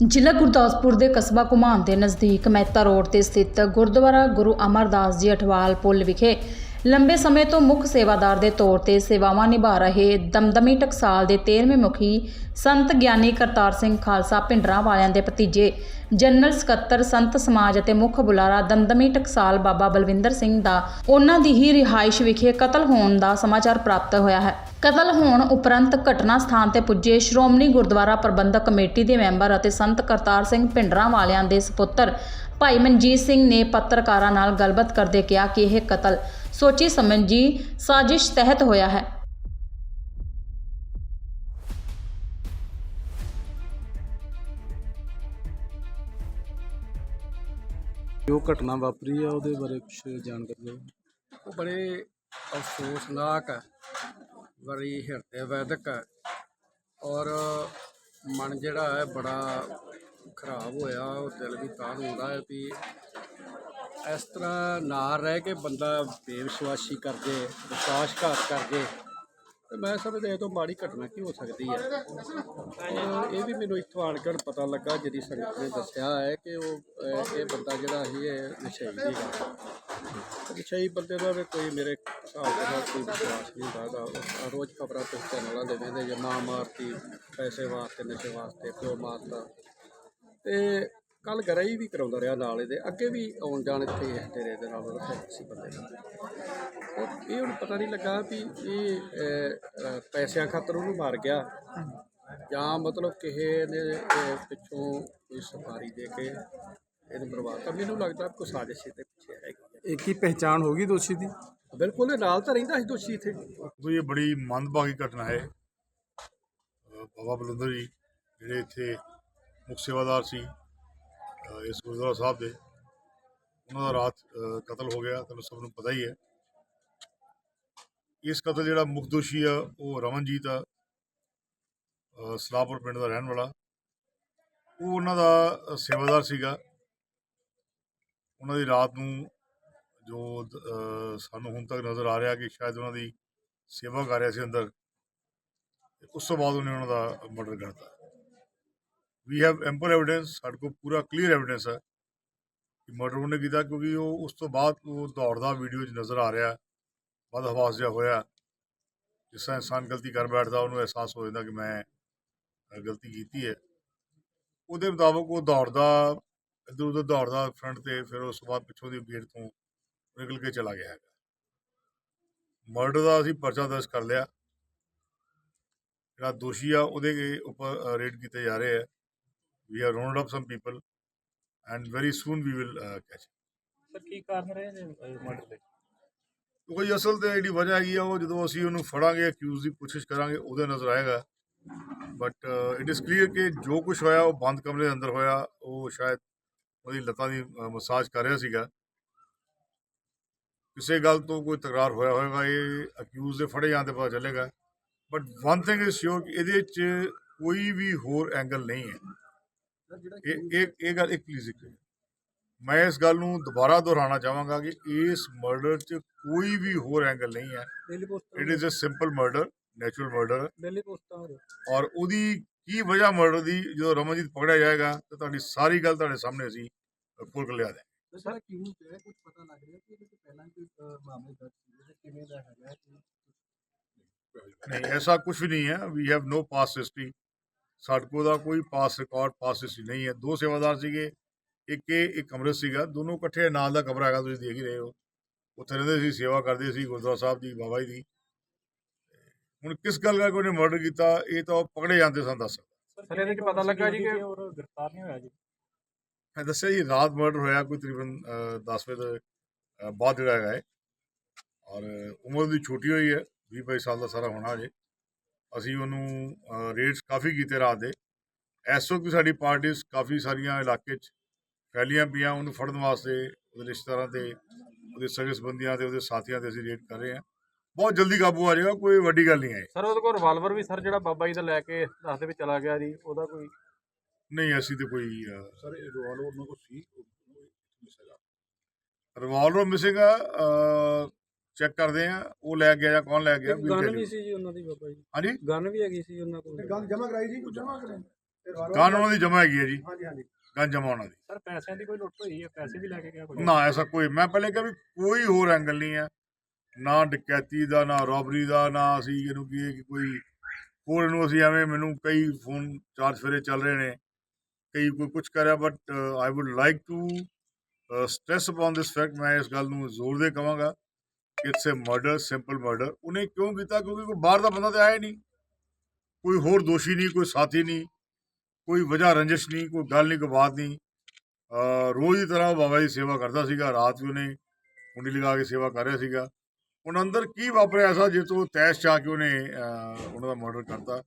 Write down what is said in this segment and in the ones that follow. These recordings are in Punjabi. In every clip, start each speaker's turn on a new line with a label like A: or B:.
A: ਜ਼ਿਲ੍ਹਾ ਗੁਰਦਾਸਪੁਰ ਦੇ ਕਸਬਾ ਘੁਮਾਣ ਦੇ ਨਜ਼ਦੀਕ ਮਹਿਤਾ ਰੋਡ ਤੇ ਸਥਿਤ ਗੁਰਦੁਆਰਾ ਗੁਰੂ ਅਮਰਦਾਸ ਜੀ ਅਠਵਾਲ ਪੁਲ ਵਿਖੇ ਲੰਬੇ ਸਮੇਂ ਤੋਂ ਮੁੱਖ ਸੇਵਾਦਾਰ ਦੇ ਤੌਰ ਤੇ ਸੇਵਾਵਾਂ ਨਿਭਾ ਰਹੇ ਦਮਦਮੀ ਟਕਸਾਲ ਦੇ 13ਵੇਂ ਮੁਖੀ ਸੰਤ ਗਿਆਨੀ ਕਰਤਾਰ ਸਿੰਘ ਖਾਲਸਾ ਪਿੰਡਰਾਂ ਵਾਲਿਆਂ ਦੇ ਭਤੀਜੇ, ਜਨਰਲ ਸਕੱਤਰ ਸੰਤ ਸਮਾਜ ਅਤੇ ਮੁੱਖ ਬੁਲਾਰਾ ਦਮਦਮੀ ਟਕਸਾਲ ਬਾਬਾ ਬਲਵਿੰਦਰ ਸਿੰਘ ਦਾ ਉਹਨਾਂ ਦੀ ਹੀ ਰਿਹਾਇਸ਼ ਵਿਖੇ ਕਤਲ ਹੋਣ ਦਾ ਸਮਾਚਾਰ ਪ੍ਰਾਪਤ ਹੋਇਆ ਹੈ। ਕਤਲ ਹੋਣ ਉਪਰੰਤ ਘਟਨਾ ਸਥਾਨ ਤੇ ਪੁੱਜੇ ਸ਼੍ਰੋਮਣੀ ਗੁਰਦੁਆਰਾ ਪ੍ਰਬੰਧਕ ਕਮੇਟੀ ਦੇ ਮੈਂਬਰ ਅਤੇ ਸੰਤ ਕਰਤਾਰ ਸਿੰਘ ਪਿੰਡਰਾਂ ਵਾਲਿਆਂ ਦੇ ਸੁਪੁੱਤਰ ਭਾਈ ਮਨਜੀਤ ਸਿੰਘ ਨੇ ਪੱਤਰਕਾਰਾਂ ਨਾਲ ਗੱਲਬਾਤ ਕਰਦੇ ਕਿਹਾ ਕਿ ਇਹ ਕਤਲ ਸੋਚੀ ਸਮਝੀ ਸਾਜ਼ਿਸ਼ ਤਹਿਤ ਹੋਇਆ ਹੈ।
B: ਜੋ ਘਟਨਾ ਵਾਪਰੀ ਆ ਉਹਦੇ ਬਾਰੇ ਕੁਝ ਜਾਣਕਾਰੀ ਦਿਓ।
C: ਉਹ ਬੜੇ ਅਫਸੋਸਨਾਕ ਹੈ ਬੜੀ ਹਿਰਦੇ ਵੈਦਕ ਹੈ ਔਰ ਮਨ ਜਿਹੜਾ ਹੈ ਬੜਾ ਖਰਾਬ ਹੋਇਆ ਉਹ ਦਿਲ ਵੀ ਤਾਂ ਹੁੰਦਾ ਹੈ ਵੀ ਇਸ ਤਰ੍ਹਾਂ ਨਾ ਰਹਿ ਕੇ ਬੰਦਾ ਬੇਵਿਸ਼ਵਾਸੀ ਕਰ ਜੇ ਵਿਸ਼ਵਾਸਘਾਤ ਕਰ ਜੇ ਤੇ ਮੈਂ ਸਮਝਦਾ ਇਹ ਤੋਂ ਮਾੜੀ ਘਟਨਾ ਕੀ ਹੋ ਸਕਦੀ ਹੈ? ਔਰ ਇਹ ਵੀ ਮੈਨੂੰ ਇੱਥੋਂ ਆਣ ਕੇ ਪਤਾ ਲੱਗਾ, ਜਿਹੜੀ ਸੰਗਤ ਨੇ ਦੱਸਿਆ ਹੈ ਕਿ ਉਹ ਇਹ ਬੰਦਾ ਜਿਹੜਾ ਸੀ, ਇਹ ਨਸ਼ਈ ਸੀਗਾ ਨਸ਼ਈ ਬੰਦੇ ਦਾ ਵੀ ਕੋਈ ਮੇਰੇ ਹਿਸਾਬ ਨਾਲ ਕੋਈ ਵਿਸ਼ਵਾਸ ਨਹੀਂ ਹੁੰਦਾ ਰੋਜ਼ ਖਬਰਾਂ ਤੇ ਚੈਨਲਾਂ ਦੇ ਵੇਂਦੇ ਜੇ ਮਾਂ ਮਾਰਤੀ ਪੈਸੇ ਵਾਸਤੇ, ਨਸ਼ੇ ਵਾਸਤੇ ਪਿਓ ਮਾਰਤਾ ਤੇ ਕੱਲ ਗਰਾਈ ਵੀ ਕਰਾਉਂਦਾ ਰਿਹਾ ਨਾਲ ਇਹਦੇ ਅੱਗੇ ਵੀ ਆਉਣ ਜਾਣ ਇੱਥੇ ਹੈ ਤੇਰੇ ਦੇ ਨਾਲ ਉਹਦਾ ਸੀ ਬੰਦੇ ਦਾ ਉਹ ਇਹ ਹੁਣ ਪਤਾ ਨਹੀਂ ਲੱਗਾ ਵੀ ਇਹ ਪੈਸਿਆਂ ਖਾਤਰ ਉਹਨੂੰ ਮਾਰ ਗਿਆ। ਜਾਂ ਮਤਲਬ ਕਿਸੇ ਨੇ ਪਿੱਛੋਂ ਕੋਈ ਸਫਾਰੀ ਦੇ ਕੇ ਇਹਨੂੰ ਬਰਬਾਦ ਤਾਂ ਮੈਨੂੰ ਲੱਗਦਾ ਕੋਈ ਸਾਜ਼ਿਸ਼ ਤੇ ਪਿੱਛੇ ਹੈਗੀ
B: ਇੱਕ ਹੀ ਪਹਿਚਾਣ ਹੋਗੀ ਦੋਸ਼ੀ ਦੀ?
C: ਬਿਲਕੁਲ ਇਹ ਨਾਲ ਤਾਂ ਰਹਿੰਦਾ ਸੀ ਦੋਸ਼ੀ ਇੱਥੇ।
D: ਇਹ ਬੜੀ ਮੰਦਭਾਗੀ ਘਟਨਾ ਹੈ। ਬਾਬਾ ਬਲੰਦਰ ਜੀ ਜਿਹੜੇ ਇੱਥੇ ਮੁਖ ਸੇਵਾਦਾਰ ਸੀ ਇਸ ਗੁਰਦੁਆਰਾ ਸਾਹਿਬ ਦੇ। ਉਹਨਾਂ ਦਾ ਰਾਤ ਕਤਲ ਹੋ ਗਿਆ ਤੁਹਾਨੂੰ ਸਭ ਨੂੰ ਪਤਾ ਹੀ ਹੈ। ਇਸ ਕਤਲ ਜਿਹੜਾ ਮੁੱਖ ਦੋਸ਼ੀ ਆ ਉਹ ਰਮਨਜੀਤ ਆ ਅ, ਸਲਾਹਪੁਰ ਪਿੰਡ ਦਾ ਰਹਿਣ ਵਾਲਾ। ਉਹ ਉਹਨਾਂ ਦਾ ਸੇਵਾਦਾਰ ਸੀਗਾ। ਉਹਨਾਂ ਦੀ ਰਾਤ ਨੂੰ ਜੋ ਸਾਨੂੰ ਹੁਣ ਤੱਕ ਨਜ਼ਰ ਆ ਰਿਹਾ ਕਿ ਸ਼ਾਇਦ ਉਹਨਾਂ ਦੀ ਸੇਵਾ ਕਰ ਰਿਹਾ ਸੀ ਅੰਦਰ ਉਸ ਤੋਂ ਬਾਅਦ ਉਹਨੇ ਉਹਨਾਂ ਦਾ ਮਰਡਰ ਕਰਤਾ ਵੀ ਹੈਵ ਐਂਪਲ ਐਵੀਡੈਂਸ ਸਾਡੇ ਕੋਲ ਪੂਰਾ ਕਲੀਅਰ ਐਵੀਡੈਂਸ ਹੈ ਕਿ ਮਰਡਰ ਉਹਨੇ ਕੀਤਾ ਕਿਉਂਕਿ ਉਹ ਉਸ ਤੋਂ ਬਾਅਦ ਉਹ ਦੌੜਦਾ ਵੀਡੀਓ 'ਚ ਨਜ਼ਰ ਆ ਰਿਹਾ ਬਦ ਹਵਾਸ ਜਿਹਾ ਹੋਇਆ। ਜਿਸ ਤਰ੍ਹਾਂ ਇਨਸਾਨ ਗਲਤੀ ਕਰ ਬੈਠਦਾ, ਉਹਨੂੰ ਅਹਿਸਾਸ ਹੋ ਜਾਂਦਾ ਕਿ ਮੈਂ ਗਲਤੀ ਕੀਤੀ ਹੈ। ਉਹਦੇ ਮੁਤਾਬਕ ਉਹ ਦੌੜਦਾ, ਇੱਧਰ ਉੱਧਰ ਦੌੜਦਾ ਫਰੰਟ ਤੇ, ਫਿਰ ਉਸ ਤੋਂ ਬਾਅਦ ਪਿੱਛੋਂ ਦੀ ਗੇਟ ਤੋਂ ਨਿਕਲ ਕੇ ਚਲਾ ਗਿਆ ਹੈਗਾ। ਮਰਡਰ ਦਾ ਅਸੀਂ ਪਰਚਾ ਦਰਜ ਕਰ ਲਿਆ। ਜਿਹੜਾ ਦੋਸ਼ੀ ਆ, ਉਹਦੇ ਉੱਪਰ ਰੇਡ ਕੀਤੇ ਜਾ ਰਹੇ ਆ। We are round up some people and very soon we will catch
E: sir ਕੀ ਕਾਰਨ ਰਹੇ ਨੇ ਮਰਡਰ ਦੇ?
D: ਕੋਈ ਅਸਲ ਤੇ ਜਿਹੜੀ ਵਜ੍ਹਾ ਹੈਗੀ ਆ ਉਹ ਜਦੋਂ ਅਸੀਂ ਉਹਨੂੰ ਫੜਾਂਗੇ ਅਕਿਊਜ਼ ਦੀ ਪੁੱਛਿਸ਼ ਕਰਾਂਗੇ ਉਹਦੇ ਨਜ਼ਰ ਆਏਗਾ। ਬਟ ਇਟ ਇਜ਼ ਕਲੀਅਰ ਕਿ ਜੋ ਕੁਝ ਹੋਇਆ ਉਹ ਬੰਦ ਕਮਰੇ ਦੇ ਅੰਦਰ ਹੋਇਆ। ਉਹ ਸ਼ਾਇਦ ਉਹਦੀ ਲੱਤਾਂ ਦੀ ਮਸਾਜ ਕਰ ਰਿਹਾ ਸੀਗਾ। ਕਿਸੇ ਗੱਲ ਤੋਂ ਕੋਈ ਤਕਰਾਰ ਹੋਇਆ ਹੋਵੇਗਾ ਇਹ ਅਕਿਊਜ਼ ਦੇ ਫੜੇ ਤੇ ਪਤਾ ਚੱਲੇਗਾ। But one thing is sure ਕਿ ਇਹਦੇ 'ਚ ਕੋਈ ਵੀ ਹੋਰ ਐਂਗਲ ਨਹੀਂ ਹੈ। ਇਹ ਇਹ ਇਹ ਗੱਲ ਇੱਕ ਪਲੀਜ਼ ਇੱਕ ਮੈਂ ਇਸ ਗੱਲ ਨੂੰ ਦੁਬਾਰਾ ਦੁਹਰਾਉਣਾ ਚਾਹਾਂਗਾ ਕਿ ਇਸ ਮਰਡਰ 'ਚ ਕੋਈ ਵੀ ਹੋਰ ਐਂਗਲ ਨਹੀਂ ਹੈ। It is a simple murder natural murder ਔਰ ਉਹਦੀ ਕੀ ਵਜ੍ਹਾ ਮਰਡਰ ਦੀ ਜਦੋਂ ਰਮਨਜੀਤ ਪਕੜਿਆ ਜਾਏਗਾ ਤਾਂ ਤੁਹਾਡੀ ਸਾਰੀ ਗੱਲ ਤੁਹਾਡੇ ਸਾਹਮਣੇ ਅਸੀਂ ਖੋਲ ਕੇ ਲਿਆ ਦੇ
C: ਸਰ ਕਿਉਂ ਹੈ ਕੁਝ ਪਤਾ ਲੱਗ ਰਿਹਾ ਕਿ ਇਹਦੇ ਤੋਂ ਪਹਿਲਾਂ ਕੋਈ ਮਾਮਲੇ ਦਰਜ ਸੀ ਤੇ ਕਿਵੇਂ ਦਾ ਹੈਗਾ
D: ਨਹੀਂ ਐਸਾ ਕੁਝ ਨਹੀਂ ਹੈ। We have no pass history ਸਾਡੇ ਕੋਲ ਦਾ ਕੋਈ ਪਾਸ ਰਿਕਾਰਡ ਪਾਸ ਹਿਸਟਰੀ ਨਹੀਂ ਹੈ। ਦੋ ਸੇਵਾਦਾਰ ਸੀਗੇ ਇੱਕ ਇਹ ਇੱਕ ਕਮਰੇ ਸੀਗਾ। ਦੋਨੋਂ ਇਕੱਠੇ ਨਾਲ ਦਾ ਕਮਰਾ ਹੈਗਾ ਤੁਸੀਂ ਦੇਖ ਹੀ ਰਹੇ ਹੋ। ਉੱਥੇ ਰਹਿੰਦੇ ਸੀ ਸੇਵਾ ਕਰਦੇ ਸੀ ਗੁਰਦੁਆਰਾ ਸਾਹਿਬ ਦੀ ਬਾਬਾ ਜੀ ਦੀ। ਹੁਣ ਕਿਸ ਗੱਲ ਕਰਕੇ ਉਹਨੇ ਮਰਡਰ ਕੀਤਾ ਇਹ ਤਾਂ ਪਕੜੇ ਜਾਂਦੇ ਸਨ ਦੱਸ।
E: ਸਰ ਇਹਦੇ ਚ ਪਤਾ ਲੱਗਾ ਜੀ ਕਿ ਗ੍ਰਿਫਤਾਰ ਨਹੀਂ ਹੋਇਆ ਜੀ?
D: ਮੈਂ ਦੱਸਿਆ ਜੀ ਰਾਤ ਮਰਡਰ ਹੋਇਆ ਕੋਈ ਤਕਰੀਬਨ 10 ਵਜੇ ਦੇ ਬਾਅਦ ਜਿਹੜਾ ਹੈਗਾ ਹੈ ਔਰ ਉਮਰ ਦੀ ਛੋਟੀ ਹੋਈ ਹੈ 20 22 ਸਾਲ ਦਾ ਸਾਰਾ ਹੋਣਾ ਜੇ ਅਸੀਂ ਉਹਨੂੰ ਰੇਟਸ ਕਾਫੀ ਕੀਤੇ ਰਾਤ ਦੇ। ਵਕਤ ਵੀ ਸਾਡੀ ਪਾਰਟੀਆਂ ਕਾਫੀ ਸਾਰੀਆਂ ਇਲਾਕੇ 'ਚ ਫੈਲੀਆਂ ਪਈਆਂ ਉਹਨੂੰ ਫੜਨ ਵਾਸਤੇ ਉਹਦੇ ਰਿਸ਼ਤੇਦਾਰਾਂ ਤੇ ਉਹਦੇ ਸਗੇ ਸੰਬੰਧੀਆਂ ਤੇ ਉਹਦੇ ਸਾਥੀਆਂ ਤੇ ਅਸੀਂ ਰੇਡ ਕਰ ਰਹੇ ਹਾਂ। ਬਹੁਤ ਜਲਦੀ ਕਾਬੂ ਆ ਜਾਏਗਾ ਕੋਈ ਵੱਡੀ ਗੱਲ ਨਹੀਂ ਹੈ।
E: ਸਰ ਉਹਦੇ ਕੋਲ ਰਿਵਾਲਵਰ ਵੀ ਸਰ ਜਿਹੜਾ ਬਾਬਾ ਜੀ ਦਾ ਲੈ ਕੇ ਦੱਸਦੇ ਵੀ ਚਲਾ ਗਿਆ ਜੀ ਉਹਦਾ ਕੋਈ
D: ਨਹੀਂ ਅਸੀਂ ਤੇ ਕੋਈ
F: ਸਰ ਇਹ ਰਿਵਾਲਵਰ ਉਹਨਾਂ ਕੋਲ ਸੀ ਮਿਸੇਗਾ
D: ਰਿਵਾਲਵਰ ਮਿਸਿੰਗ ਆ। ਚੈੱਕ ਕਰਦੇ ਆ ਉਹ ਲੈ ਗਿਆ ਜਾਂ ਕੌਣ ਲੈ ਗਿਆ tell you.
C: ਸੀ ਜੀ ਉਹਨਾਂ ਦੀ ਬਾਬਾ ਜੀ।
D: ਹਾਂਜੀ?
C: ਗਨ ਵੀ ਹੈਗੀ ਸੀ ਉਹਨਾਂ ਕੋਲ।
F: ਗੱਲ ਜਮਾ ਕਰਾਈ ਜੀ ਜਮਾ ਕਰਾਈ?
D: ਗਨ ਉਹਨਾਂ ਦੀ ਜਮਾ ਹੈਗੀ ਹੈ ਜੀ।
E: ਹਾਂਜੀ ਹਾਂਜੀ।
D: ਗਨ ਜਮਾ ਉਹਨਾਂ ਦੀ।
E: ਸਰ ਪੈਸਿਆਂ ਦੀ ਕੋਈ ਲੁੱਟ ਹੋਈ ਹੈ ਪੈਸੇ ਵੀ ਲੈ ਕੇ ਗਿਆ ਕੋਈ?
D: ਨਾ ਐਸਾ ਕੋਈ ਮੈਂ ਪਹਿਲੇ ਕਿਹਾ ਵੀ ਕੋਈ ਹੋਰ ਐਂਗਲ ਨਹੀਂ ਹੈ ਨਾ ਡਕੈਤੀ ਦਾ ਨਾ ਰੋਬਰੀ ਦਾ ਨਾ ਅਸੀਂ ਇਹਨੂੰ ਕੀ ਕਿ ਕੋਈ ਹੋਰ ਇਹਨੂੰ ਅਸੀਂ ਐਵੇਂ ਮੈਨੂੰ ਕਈ ਫੋਨ ਚਾਰ ਫੇਰੇ ਚੱਲ ਰਹੇ ਨੇ। ਕਈ ਕੋਈ ਕੁਝ ਕਰ ਰਿਹਾ but I would like to stress upon this fact ਮੈਂ ਇਸ ਗੱਲ ਨੂੰ ਜ਼ੋਰ ਦੇ ਕਹਾਂਗਾ it's a murder simple murder ਉਹਨੇ ਕਿਉਂ ਕੀਤਾ ਕਿਉਂਕਿ ਕੋਈ ਬਾਹਰ ਦਾ ਬੰਦਾ ਤਾਂ ਆਇਆ ਨਹੀਂ ਕੋਈ ਹੋਰ ਦੋਸ਼ੀ ਨਹੀਂ ਕੋਈ ਸਾਥੀ ਨਹੀਂ ਕੋਈ ਵਜ੍ਹਾ ਰੰਜਿਸ਼ ਨਹੀਂ ਕੋਈ ਗੱਲ ਨਹੀਂ ਕੋਈ ਬਾਤ ਨਹੀਂ ਰੋਜ਼ ਦੀ ਤਰ੍ਹਾਂ ਬਾਬਾ ਜੀ ਸੇਵਾ ਕਰਦਾ ਸੀਗਾ ਰਾਤ ਵੀ ਉਹਨੇ ਕੁੰਡੀ ਲਗਾ ਕੇ ਸੇਵਾ ਕਰ ਰਿਹਾ ਸੀਗਾ ਹੁਣ ਅੰਦਰ ਕੀ ਵਾਪਰਿਆ ਐਸਾ ਜੇ ਤੋਂ ਤੈਸ਼ ਚਾ ਕੇ ਉਹਨੇ ਉਹਨਾਂ ਦਾ ਮਰਡਰ ਕਰਤਾ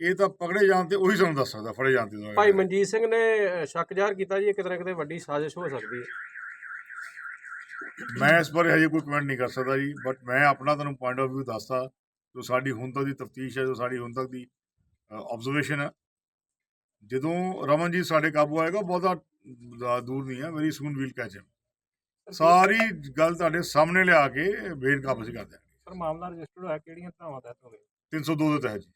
D: ਇਹ ਤਾਂ ਪਕੜੇ ਜਾਣ ਤੇ ਉਹੀ ਸਾਨੂੰ ਦੱਸ ਸਕਦਾ ਫੜੇ ਜਾਣ ਤੇ
E: ਭਾਈ ਮਨਜੀਤ ਸਿੰਘ ਨੇ ਸ਼ੱਕ ਜ਼ਾਹਰ ਕੀਤਾ ਜੀ ਇਹ ਕਿਤੇ ਨਾ ਕਿਤੇ ਵੱਡੀ ਸਾਜ਼ਿਸ਼ ਹੋ ਸਕਦੀ ਹੈ
D: ਮੈਂ ਇਸ ਬਾਰੇ ਹਜੇ ਕੋਈ ਕਮੈਂਟ ਨਹੀਂ ਕਰ ਸਕਦਾ ਜੀ ਬਟ ਮੈਂ ਆਪਣਾ ਤੁਹਾਨੂੰ ਪੁਆਇੰਟ ਆਫ View ਦੱਸਦਾ ਜੋ ਸਾਡੀ ਹੁਣ ਤੱਕ ਦੀ ਤਫਤੀਸ਼ ਹੈ ਜੋ ਸਾਡੀ ਹੁਣ ਤੱਕ ਦੀ ਆਬਜ਼ਰਵੇਸ਼ਨ ਹੈ। ਜਦੋਂ ਰਮਨਜੀਤ ਸਾਡੇ ਕਾਬੂ ਆਏਗਾ ਬਹੁਤਾ ਦੂਰ ਨਹੀਂ ਹੈ ਵੈਰੀ ਸੂਨ ਵੀਲ ਕੈਚ ਸਾਰੀ ਗੱਲ ਤੁਹਾਡੇ ਸਾਹਮਣੇ ਲਿਆ ਕੇ ਬੇਨ ਕਾਬੂ ਸੀ ਕਰਦੇ
E: ਸਰ ਮਾਮਲਾ ਰਜਿਸਟਰਡ ਹੋਇਆ ਕਿਹੜੀਆਂ ਧਾਰਾਵਾਂ ਤਹਿਤ ਹੋਵੇ?
D: 302 ਦੇ ਤਹਿਤ ਜੀ।